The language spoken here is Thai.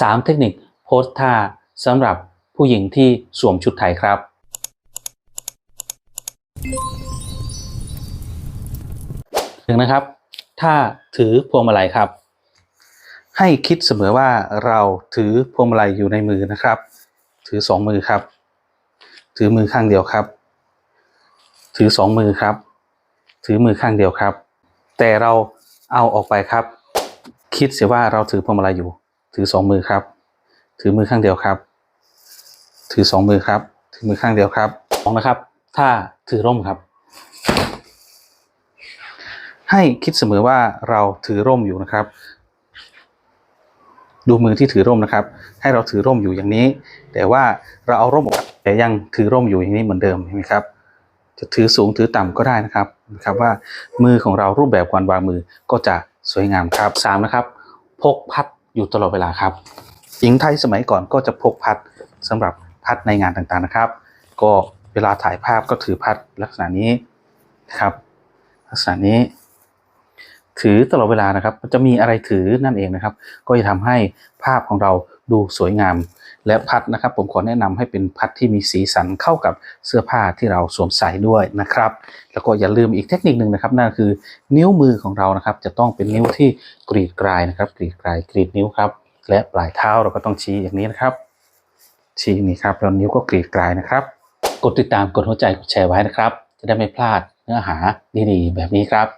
3 เทคนิคโพสท่าสำหรับผู้หญิงที่สวมชุดไทยครับ หนึ่งนะครับ ถ้าถือพวงมาลัยครับ ให้คิดเสมอว่าเราถือพวงมาลัยอยู่ในมือนะครับ ถือสองมือครับ ถือมือข้างเดียวครับ ถือสองมือครับ ถือมือข้างเดียวครับ แต่เราเอาออกไปครับ คิดเสียว่าเราถือพวงมาลัยอยู่ ถือสองมือครับ ถือมือข้างเดียวครับ ถือสองมือครับ ถือมือข้างเดียวครับสองนะครับ ถ้าถือร่มครับ ให้คิดเสมอว่าเราถือร่มอยู่นะครับ ดูมือที่ถือร่มนะครับ ให้เราถือร่มอยู่อย่างนี้ แต่ว่าเราเอาร่มออกแต่ยังถือร่มอยู่อย่างนี้เหมือนเดิมเห็นไหมครับจะถือสูงถือต่ำก็ได้นะครับนะครับว่ามือของเรารูปแบบการวางมือก็จะสวยงามครับสามนะครับ พกพัด อยู่ตลอดเวลาครับ หญิงไทยสมัยก่อนก็จะพกพัดสำหรับพัดในงานต่างๆนะครับ ก็เวลาถ่ายภาพก็ถือพัดลักษณะนี้นะครับ ลักษณะนี้ถือตลอดเวลานะครับ จะมีอะไรถือนั่นเองนะครับ ก็จะทำให้ภาพของเรา ดูสวยงาม และพัดนะครับ ผมขอแนะนำให้เป็นพัดที่มีสีสันเข้ากับเสื้อผ้าที่เราสวมใส่ด้วยนะครับ แล้วก็อย่าลืมอีกเทคนิคหนึ่งนะครับ นั่นคือนิ้วมือของเรานะครับ จะต้องเป็นนิ้วที่กรีดกลายนะครับ กรีดกลายกรีดนิ้วครับ และปลายเท้าเราก็ต้องชี้อย่างนี้นะครับ ชี้นี้ครับแล้วนิ้วก็กรีดกลายนะครับ กดติดตามกดหัวใจกดแชร์ไว้นะครับ จะได้ไม่พลาดเนื้อหาดีๆ แบบนี้ครับ